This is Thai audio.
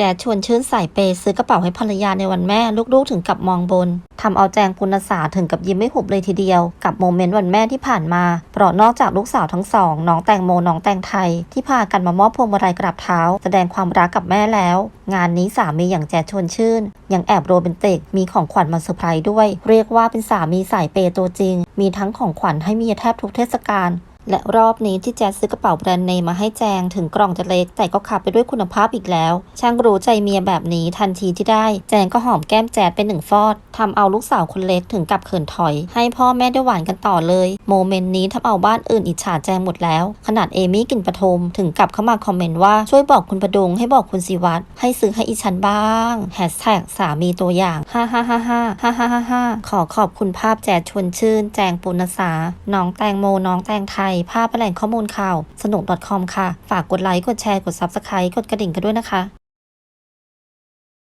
แจ๊ดชวนชื่นใส่เปย์ซื้อกระเป๋าให้ภรรยาในวันแม่ ลูกๆถึงกับมองบนทำเอาแจงปุณสาถึงกับยิ้มไม่หุบเลยทีเดียว กับโมเมนต์วันแม่ที่ผ่านมาเพราะนอกจากลูกสาวทั้งสอง น้องแตงโมน้องแตงไทย ที่พากันมามอบพวงมาลัยกราบเท้า แสดงความรักกับแม่แล้ว งานนี้สามีอย่างแจ๊ดชวนชื่น ยังแอบโรแมนติกมีของขวัญมาเซอร์ไพรส์ด้วย เรียกว่าเป็นสามีสายเปย์ตัวจริง มีทั้งของขวัญให้เมียแทบทุกเทศกาล และรอบนี้ที่แจ๊ซื้อกระเป๋าแบรนด์เนมมาให้แจงถึงกล่องจะเล็ก แต่ก็ขับไปด้วยคุณภาพอีกแล้ว ช่างรู้ใจเมียแบบนี้ทันทีที่ได้ แจงก็หอมแก้มแจ๊ดเป็นหนึ่งฟอดทำเอาลูกสาวคนเล็กถึงกับเขินถอย ให้พ่อแม่ได้หวานกันต่อเลย โมเมนต์นี้ทำเอาบ้านอื่นอิจฉาแจงหมดแล้ว ขนาดเอมี่กินปฐมถึงกับเข้ามาคอมเมนต์ว่าช่วยบอกคุณประดงให้บอกคุณสิวัตให้ซื้อให้อีฉันบ้างแฮชแท็กสามีตัวอย่างฮ่าฮ่าฮ่าฮ่าฮ่าฮ่าฮ่าขอขอบคุณภาพแจ๊ดชวนชื่น แจงปุณสาน้องแตงโมน้องแตงไทยภาพแหล่งข้อมูลข่าวสนุก .com ค่ะ ฝากกดไลค์ กดแชร์ กด Subscribe กดกระดิ่งกันด้วยนะคะ